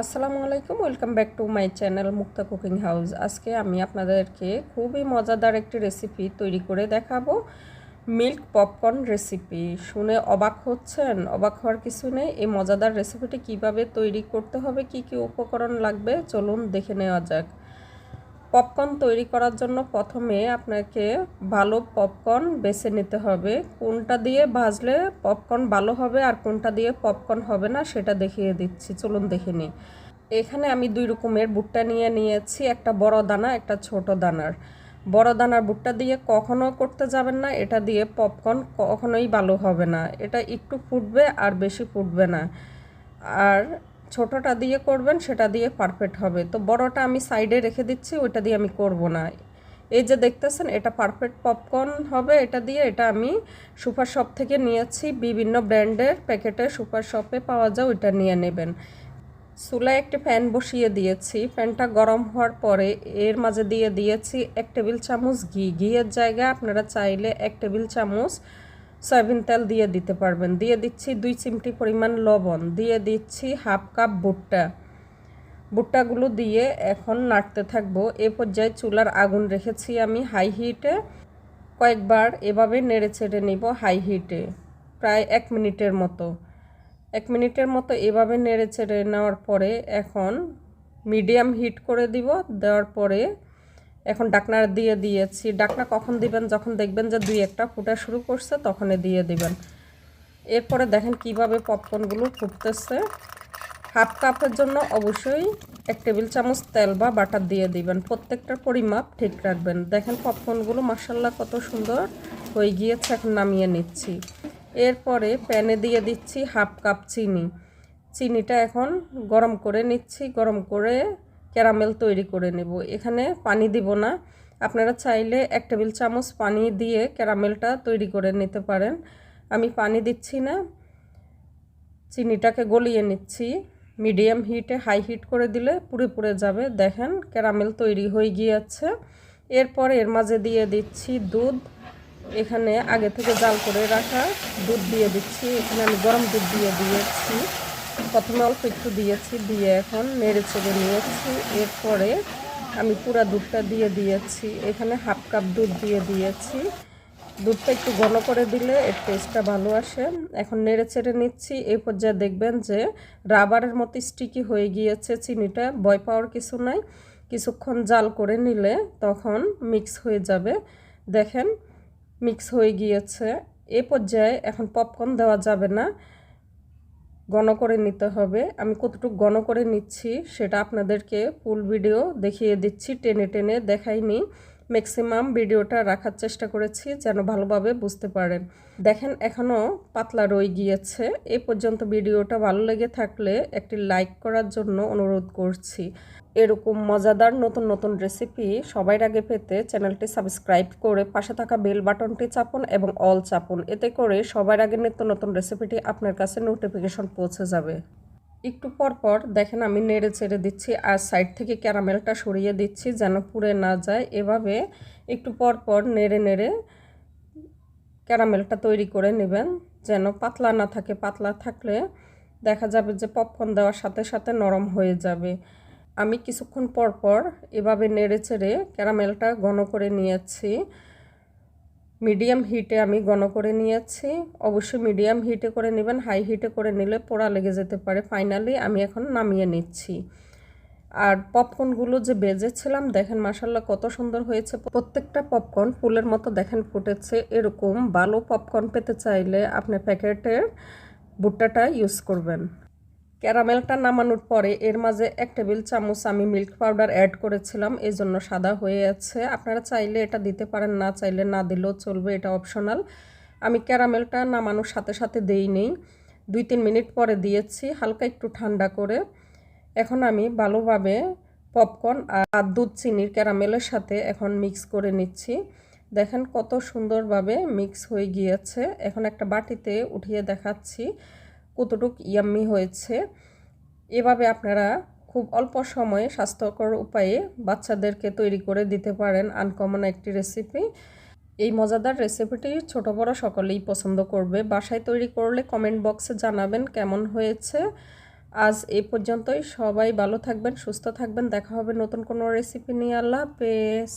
আসসালামু আলাইকুম, welcome back to my channel Mukta cooking house. আজকে আমি আপনাদেরকে খুবই মজাদার একটি রেসিপি তৈরি করে দেখাবো, মিল্ক পপকর্ন রেসিপি। শুনে অবাক হচ্ছেন? অবাক হওয়ার কিছু নেই। এই মজাদার রেসিপিটি কীভাবে তৈরি করতে হবে, কি কি উপকরণ লাগবে? চলুন দেখে নেওয়া যাক। পপকর্ন তৈরি করার জন্য প্রথমে আপনাকে ভালো পপকর্ন বেছে নিতে হবে। কোনটা দিয়ে ভাজলে পপকর্ন ভালো হবে আর কোনটা দিয়ে পপকর্ন হবে না সেটা দেখিয়ে দিচ্ছি। চলুন দেখে নিই। এখানে আমি দুই রকমের ভুট্টা নিয়ে নিয়েছি। একটা বড় দানা, একটা ছোট দানার। বড় দানার ভুট্টা দিয়ে কখনো করতে যাবেন না। এটা দিয়ে পপকর্ন কখনোই ভালো হবে না। এটা একটু ফুটবে আর বেশি ফুটবে না। আর ছোটোটা দিয়ে করবেন, সেটা দিয়ে পারফেক্ট হবে। তো বড়টা আমি সাইডে রেখে দিচ্ছি, ওইটা দিয়ে আমি করব না। এই যে দেখতেছেন, এটা পারফেক্ট পপকর্ন হবে, এটা দিয়ে এটা আমি সুপার শপ থেকে নিয়েছি, বিভিন্ন ব্র্যান্ডের প্যাকেটে সুপার শপে পাওয়া যায়, ওইটা নিয়ে নেবেন। চুলায় একটি ফ্যান বসিয়ে দিয়েছি ফ্যানটা গরম হওয়ার পরে এর মাঝে দিয়ে দিয়েছি এক টেবিল চামচ ঘি। ঘিয়ের জায়গায় আপনারা চাইলে এক টেবিল চামচ সয়াবিন তেল দিয়ে দিতে পারবেন। দিয়ে দিচ্ছি দুই চিমটি পরিমাণ লবণ। দিয়ে দিচ্ছি হাফ কাপ ভুট্টা। ভুট্টাগুলো দিয়ে এখন নাড়তে থাকব। এ পর্যায়ে চুলার আগুন রেখেছি আমি হাই হিটে। কয়েকবার এভাবে নেড়ে চেড়ে নিব হাই হিটে। প্রায় এক মিনিটের মতো। এক মিনিটের মতো এভাবে নেড়ে চেড়ে নেওয়ার পরে এখন মিডিয়াম হিট করে দিব। দেওয়ার পরে এখন ডাকনা দিয়ে দিয়েছি। ডাকনা কখন দিবেন? যখন দেখবেন যে দুই একটা ফুটা শুরু করছে, তখনই দিয়ে দিবেন। এরপরে দেখেন কীভাবে পপকর্নগুলো ফুটতেছে। হাফ কাপের জন্য অবশ্যই এক টেবিল চামচ তেল বা বাটার দিয়ে দিবেন। প্রত্যেকটার পরিমাপ ঠিক রাখবেন। দেখেন পপকর্নগুলো মাসাল্লাহ কত সুন্দর হয়ে গিয়েছে, এখন নামিয়ে নিচ্ছি। এরপরে প্যানে দিয়ে দিচ্ছি হাফ কাপ চিনি। চিনিটা এখন গরম করে নিচ্ছি। গরম করে ক্যারামেল তৈরি করে নেব। এখানে পানি দিব না। আপনারা চাইলে এক টেবিল চামচ পানি দিয়ে ক্যারামেলটা তৈরি করে নিতে পারেন। আমি পানি দিচ্ছি না। চিনিটাকে গলিয়ে নিচ্ছি। মিডিয়াম হিটে, হাই হিট করে দিলে পুড়ে পুরে যাবে। দেখেন ক্যারামেল তৈরি হয়ে গিয়েছে। এরপর এর মাঝে দিয়ে দিচ্ছি দুধ। এখানে আগে থেকে জাল করে রাখা দুধ দিয়ে দিচ্ছি। এখানে আমি গরম দুধ দিয়ে দিয়েছি। প্রথমে অল্প একটু দিয়েছি, দিয়ে এখন নেড়ে চেড়ে নিয়েছি। এরপরে আমি পুরা দুধটা দিয়ে দিয়েছি। এখানে হাফ কাপ দুধ দিয়ে দিয়েছি। দুধটা একটু ঘন করে দিলে এর টেস্টটা ভালো আসে। এখন নেড়ে চেড়ে নিচ্ছি। এই পর্যায়ে দেখবেন যে রাবারের মতো স্টিকি হয়ে গিয়েছে চিনিটা। বয় পাওয়ার কিছু নাই। কিছুক্ষণ জাল করে নিলে তখন মিক্স হয়ে যাবে। দেখেন মিক্স হয়ে গিয়েছে। এ পর্যায়ে এখন পপকর্ন দেওয়া যাবে না। ঘন করে নিতে হবে। আমি কতটুকু গণ করে নিচ্ছি সেটা আপনাদেরকে ফুল ভিডিও দেখিয়ে দিচ্ছি, টেনে টেনে দেখাইনি। ম্যাক্সিমাম ভিডিওটা রাখার চেষ্টা করেছি যেন ভালোভাবে বুঝতে পারেন দেখেন এখনও পাতলা রয়ে গিয়েছে। এ পর্যন্ত ভিডিওটা ভালো লেগে থাকলে একটি লাইক করার জন্য অনুরোধ করছি। এরকম মজাদার নতুন নতুন রেসিপি সবার আগে পেতে চ্যানেলটি সাবস্ক্রাইব করে পাশে থাকা বেল বাটনটি চাপুন এবং অল চাপুন। এতে করে সবার আগে নিত্য নতুন রেসিপিটি আপনার কাছে নোটিফিকেশন পৌঁছে যাবে। একটু পর পর দেখেন আমি নেড়ে চেড়ে দিচ্ছি আর সাইড থেকে ক্যারামেলটা সরিয়ে দিচ্ছি যেন পুড়ে না যায়। এভাবে একটু পর পর নেড়ে নেড়ে ক্যারামেলটা তৈরি করে নেবেন যেন পাতলা না থাকে। পাতলা থাকলে দেখা যাবে যে পপকর্ন দেওয়ার সাথে সাথে নরম হয়ে যাবে। আমি কিছুক্ষণ পর পর এভাবে নেড়ে চেড়ে ক্যারামেলটা ঘন করে নিয়েছি। মিডিয়াম হিটে আমি ঘন করে নিয়েছি। অবশ্যই মিডিয়াম হিটে করে নেবেন, হাই হিটে করে নিলে পোড়া লেগে যেতে পারে। ফাইনালি আমি এখন নামিয়ে নিচ্ছি। আর পপকর্নগুলো যে বেজেছিলাম, দেখেন মাসাল্লাহ কত সুন্দর হয়েছে। প্রত্যেকটা পপকর্ন ফুলের মতো দেখেন ফুটেছে। এরকম ভালো পপকর্ন পেতে চাইলে আপনি প্যাকেটের ভুট্টাটা ইউজ করবেন। ক্যারামেলটা নামানোর পরে এর মাঝে এক টেবিল চামচ আমি মিল্ক পাউডার অ্যাড করেছিলাম এই জন্য সাদা হয়ে আছে। আপনারা চাইলে এটা দিতে পারেন, না চাইলে না দিলেও চলবে, এটা অপশনাল। আমি ক্যারামেলটা নামানোর সাথে সাথে দেই নেই। দুই তিন মিনিট পরে দিয়েছি, হালকা একটু ঠান্ডা করে। এখন আমি ভালোভাবে পপকর্ন আর দুধ চিনির ক্যারামেলের সাথে এখন মিক্স করে নিচ্ছি। দেখেন কত সুন্দরভাবে মিক্স হয়ে গিয়েছে। এখন একটা বাটিতে উঠিয়ে দেখাচ্ছি। কতটুক ইয়াম্মি হয়েছে, এভাবে আপনারা খুব অল্প সময়ে স্বাস্থ্যকর উপায়ে বাচ্চাদেরকে তৈরি করে দিতে পারেন আনকমন একটি রেসিপি এই মজাদার রেসিপিটি ছোট বড় সকলেই পছন্দ করবে। বাসায় তৈরি করলে কমেন্ট বক্সে জানাবেন কেমন হয়েছে। আজ এ পর্যন্তই। সবাই ভালো থাকবেন, সুস্থ থাকবেন। দেখা হবে নতুন কোনো রেসিপি নিয়ে। আল্লাহ হাফেজ।